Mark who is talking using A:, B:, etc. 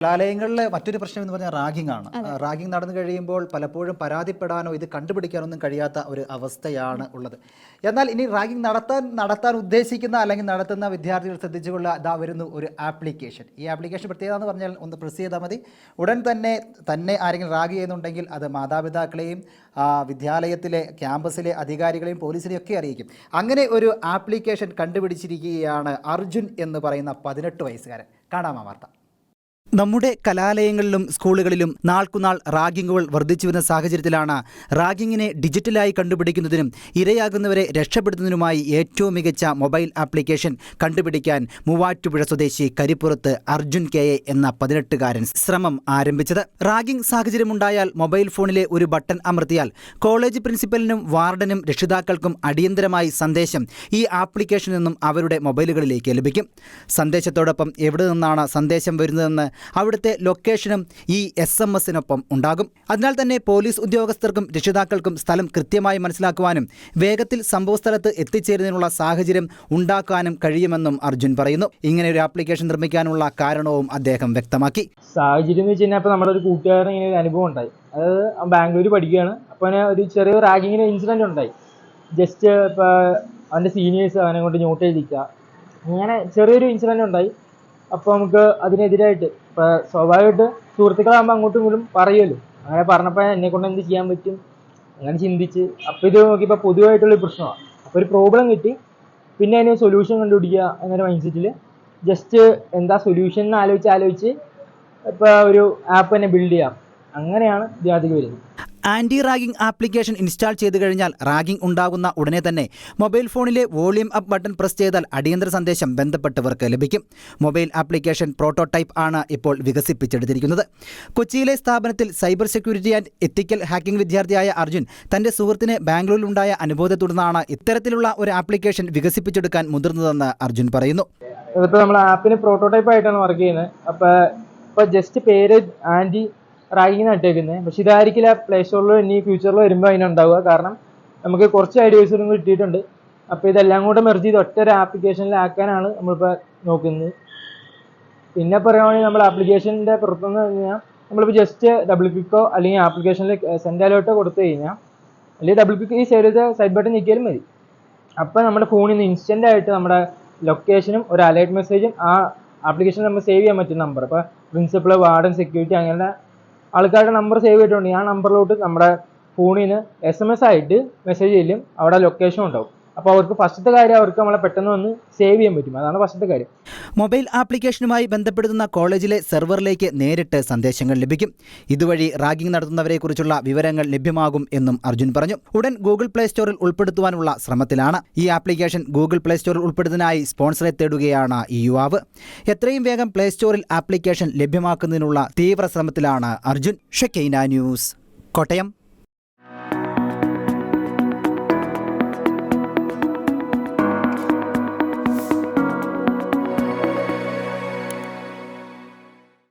A: കലാലയങ്ങളിലെ മറ്റൊരു പ്രശ്നം എന്ന് പറഞ്ഞാൽ റാഗിംഗ് ആണ്. റാഗിംഗ് നടന്നു കഴിയുമ്പോൾ പലപ്പോഴും പരാതിപ്പെടാനോ ഇത് കണ്ടുപിടിക്കാനൊന്നും കഴിയാത്ത ഒരു അവസ്ഥയാണ് ഉള്ളത്. എന്നാൽ ഇനി റാഗിംഗ് നടത്താൻ നടത്താൻ ഉദ്ദേശിക്കുന്ന അല്ലെങ്കിൽ നടത്തുന്ന വിദ്യാർത്ഥികൾ ശ്രദ്ധിച്ചുകൊള്ള ഇതാ വരുന്നു ഒരു ആപ്ലിക്കേഷൻ. ഈ ആപ്ലിക്കേഷൻ പ്രത്യേകത എന്ന് പറഞ്ഞാൽ ഒന്ന് പ്രസ് ചെയ്താൽ മതി. ഉടൻ തന്നെ തന്നെ ആരെങ്കിലും റാഗ് ചെയ്യുന്നുണ്ടെങ്കിൽ അത് മാതാപിതാക്കളെയും വിദ്യാലയത്തിലെ ക്യാമ്പസിലെ അധികാരികളെയും പോലീസിനെയും ഒക്കെ അറിയിക്കും. അങ്ങനെ ഒരു ആപ്ലിക്കേഷൻ കണ്ടുപിടിച്ചിരിക്കുകയാണ് അർജുൻ എന്ന് പറയുന്ന പതിനെട്ട് വയസ്സുകാരൻ. കാണാം ആ വാർത്ത. നമ്മുടെ കലാലയങ്ങളിലും സ്കൂളുകളിലും നാൾക്കുനാൾ റാഗിങ്ങുകൾ വർദ്ധിച്ചു വരുന്ന സാഹചര്യത്തിലാണ് റാഗിങ്ങിനെ ഡിജിറ്റലായി കണ്ടുപിടിക്കുന്നതിനും ഇരയാകുന്നവരെ രക്ഷപ്പെടുത്തുന്നതിനുമായി ഏറ്റവും മികച്ച മൊബൈൽ ആപ്ലിക്കേഷൻ കണ്ടുപിടിക്കാൻ മൂവാറ്റുപുഴ സ്വദേശി കരിപ്പുറത്ത് അർജുൻ കെ എ എന്ന പതിനെട്ടുകാരൻ ശ്രമം ആരംഭിച്ചത്. റാഗിംഗ് സാഹചര്യമുണ്ടായാൽ മൊബൈൽ ഫോണിലെ ഒരു ബട്ടൺ അമർത്തിയാൽ കോളേജ് പ്രിൻസിപ്പലിനും വാർഡനും രക്ഷിതാക്കൾക്കും അടിയന്തരമായി സന്ദേശം ഈ ആപ്ലിക്കേഷനിൽ നിന്നും അവരുടെ മൊബൈലുകളിലേക്ക് ലഭിക്കും. സന്ദേശത്തോടൊപ്പം എവിടെ നിന്നാണ് സന്ദേശം വരുന്നതെന്ന് അവിടുത്തെ ലൊക്കേഷനും ഈ എസ് എം എസിനൊപ്പം ഉണ്ടാകും. അതിനാൽ തന്നെ പോലീസ് ഉദ്യോഗസ്ഥർക്കും രക്ഷിതാക്കൾക്കും സ്ഥലം കൃത്യമായി മനസ്സിലാക്കുവാനും വേഗത്തിൽ സംഭവസ്ഥലത്ത് എത്തിച്ചേരുന്നതിനുള്ള സാഹചര്യം ഉണ്ടാക്കാനും കഴിയുമെന്നും അർജുൻ പറയുന്നു. ഇങ്ങനെ ഒരു ആപ്ലിക്കേഷൻ നിർമ്മിക്കാനുള്ള കാരണവും അദ്ദേഹം വ്യക്തമാക്കി.
B: സാഹചര്യം എന്ന് വെച്ച് നമ്മുടെ ഒരു കൂട്ടുകാരൻ ഇങ്ങനെ ഒരു അനുഭവം ഉണ്ടായി. അതായത് ബാംഗ്ലൂർ പഠിക്കുകയാണ്. അപ്പോൾ ഒരു ചെറിയ റാഗിങ്ങിന് ഇൻസിഡന്റ് ഉണ്ടായി. ജസ്റ്റ് ഇപ്പോൾ സീനിയേഴ്സ് അവനെ കൊണ്ട് നോട്ട് എഴുതിക്കുക അങ്ങനെ ചെറിയൊരു ഇൻസിഡന്റ് ഉണ്ടായി. അപ്പോൾ നമുക്ക് അതിനെതിരായിട്ട് ഇപ്പോൾ സ്വാഭാവികമായിട്ട് സുഹൃത്തുക്കളാകുമ്പോൾ അങ്ങോട്ടും ഇങ്ങോട്ടും പറയുമല്ലോ. അങ്ങനെ പറഞ്ഞപ്പോൾ എന്നെ കൊണ്ട് എന്ത് ചെയ്യാൻ പറ്റും? അങ്ങനെ ചിന്തിച്ച്. അപ്പോൾ ഇത് നോക്കിയപ്പോൾ പൊതുവായിട്ടുള്ള പ്രശ്നമാണ്. അപ്പോൾ ഒരു പ്രോബ്ലം കിട്ടി. പിന്നെ അതിന് സൊല്യൂഷൻ കണ്ടുപിടിക്കുക എന്നൊരു മൈൻഡ് സെറ്റിൽ ജസ്റ്റ് എന്താ സൊല്യൂഷൻ എന്ന് ആലോചിച്ച് ആലോചിച്ച് ഇപ്പൊ ഒരു ആപ്പ് തന്നെ ബിൽഡ് ചെയ്യാം. അങ്ങനെയാണ് ഇതിനകത്തേക്ക് വരുന്നത്.
A: ആന്റി റാഗിംഗ് ആപ്ലിക്കേഷൻ ഇൻസ്റ്റാൾ ചെയ്തു കഴിഞ്ഞാൽ റാഗിംഗ് ഉണ്ടാകുന്ന ഉടനെ തന്നെ മൊബൈൽ ഫോണിലെ വോളിയം അപ്പ് ബട്ടൺ പ്രസ് ചെയ്താൽ അടിയന്തര സന്ദേശം ബന്ധപ്പെട്ടവർക്ക് ലഭിക്കും. മൊബൈൽ ആപ്ലിക്കേഷൻ പ്രോട്ടോടൈപ്പ് ആണ് ഇപ്പോൾ വികസിപ്പിച്ചെടുത്തിരിക്കുന്നത്. കൊച്ചിയിലെ സ്ഥാപനത്തിൽ cyber security and ethical hacking വിദ്യാർത്ഥിയായ അർജുൻ തന്റെ സുഹൃത്തിന് ബാംഗ്ലൂരിലുണ്ടായ അനുഭവത്തെ തുടർന്നാണ് ഇത്തരത്തിലുള്ള ഒരു ആപ്ലിക്കേഷൻ വികസിപ്പിച്ചെടുക്കാൻ മുതിർന്നതെന്ന് അർജുൻ പറയുന്നു.
B: ഇപ്പോൾ നമ്മൾ ആപ്പിന് പ്രോട്ടോടൈപ്പ് ആയിട്ടാണ് വർക്ക് ചെയ്യുന്നത്. അപ്പോൾ ഇപ്പോൾ ജസ്റ്റ് പേര് ആന്റി റാഗിങ് ഇട്ടേക്കുന്നത് പക്ഷെ ഇതായിരിക്കില്ല പ്ലേ സ്റ്റോറിലോ ഇനി ഫ്യൂച്ചറിൽ വരുമ്പോൾ അതിനുണ്ടാവുക കാരണം നമുക്ക് കുറച്ച് ഐഡിയാസും കിട്ടിയിട്ടുണ്ട്. അപ്പോൾ ഇതെല്ലാം കൂടെ മെർജ് ചെയ്ത് ഒറ്റ ഒരു ആപ്ലിക്കേഷനിലാക്കാനാണ് നമ്മളിപ്പോൾ നോക്കുന്നത്. പിന്നെ പറയുകയാണെങ്കിൽ നമ്മൾ ആപ്ലിക്കേഷന്റെ പുറത്തുനിന്ന് കഴിഞ്ഞാൽ നമ്മളിപ്പോൾ ജസ്റ്റ് ഡബിൾ ക്ലിക്കോ അല്ലെങ്കിൽ ആപ്ലിക്കേഷനിൽ സെൻഡ് അലേർട്ടോ കൊടുത്തു കഴിഞ്ഞാൽ അല്ലെങ്കിൽ ഡബിൾ ക്ലിക്ക് ഈ സൈഡ് സൈഡ് ബട്ടൺ ഞെക്കിയാലും മതി. അപ്പോൾ നമ്മുടെ ഫോണിൽ നിന്ന് ഇൻസ്റ്റന്റ് ആയിട്ട് നമ്മുടെ ലൊക്കേഷനും ഒരു അലേർട്ട് മെസ്സേജും ആ ആപ്ലിക്കേഷൻ നമ്മൾ സേവ് ചെയ്യാൻ പറ്റുന്ന നമ്പർ അപ്പോൾ പ്രിൻസിപ്പൾ വാർഡൻ സെക്യൂരിറ്റി അങ്ങനെ ആൾക്കാരുടെ നമ്പർ സേവ് ചെയ്തിട്ടുണ്ട്. ആ നമ്പറിലോട്ട് നമ്മുടെ ഫോണിൽ നിന്ന് എസ് എം എസ് ആയിട്ട് മെസ്സേജ് ചെല്ലും അവിടെ ലൊക്കേഷൻ ഉണ്ടാവും. അപ്പോൾ അവർക്ക് ഫസ്റ്റത്തെ കാര്യം അവർക്ക് നമ്മളെ പെട്ടെന്ന് വന്ന് സേവ് ചെയ്യാൻ പറ്റും. അതാണ് ഫസ്റ്റത്തെ കാര്യം.
A: മൊബൈൽ ആപ്ലിക്കേഷനുമായി ബന്ധപ്പെടുത്തുന്ന കോളേജിലെ സെർവറിലേക്ക് നേരിട്ട് സന്ദേശങ്ങൾ ലഭിക്കും. ഇതുവഴി റാഗിംഗ് നടത്തുന്നവരെക്കുറിച്ചുള്ള വിവരങ്ങൾ ലഭ്യമാകും എന്നും അർജുൻ പറഞ്ഞു. ഉടൻ ഗൂഗിൾ പ്ലേ സ്റ്റോറിൽ ഉൾപ്പെടുത്തുവാനുള്ള ശ്രമത്തിലാണ്. ഈ ആപ്ലിക്കേഷൻ ഗൂഗിൾ പ്ലേ സ്റ്റോറിൽ ഉൾപ്പെടുത്തുന്നതിനായി സ്പോൺസറെ തേടുകയാണ് ഈ യുവാവ്. എത്രയും വേഗം പ്ലേ സ്റ്റോറിൽ ആപ്ലിക്കേഷൻ ലഭ്യമാക്കുന്നതിനുള്ള തീവ്ര ശ്രമത്തിലാണ് അർജുൻ. ഷെക്കൈന ന്യൂസ് കോട്ടയം.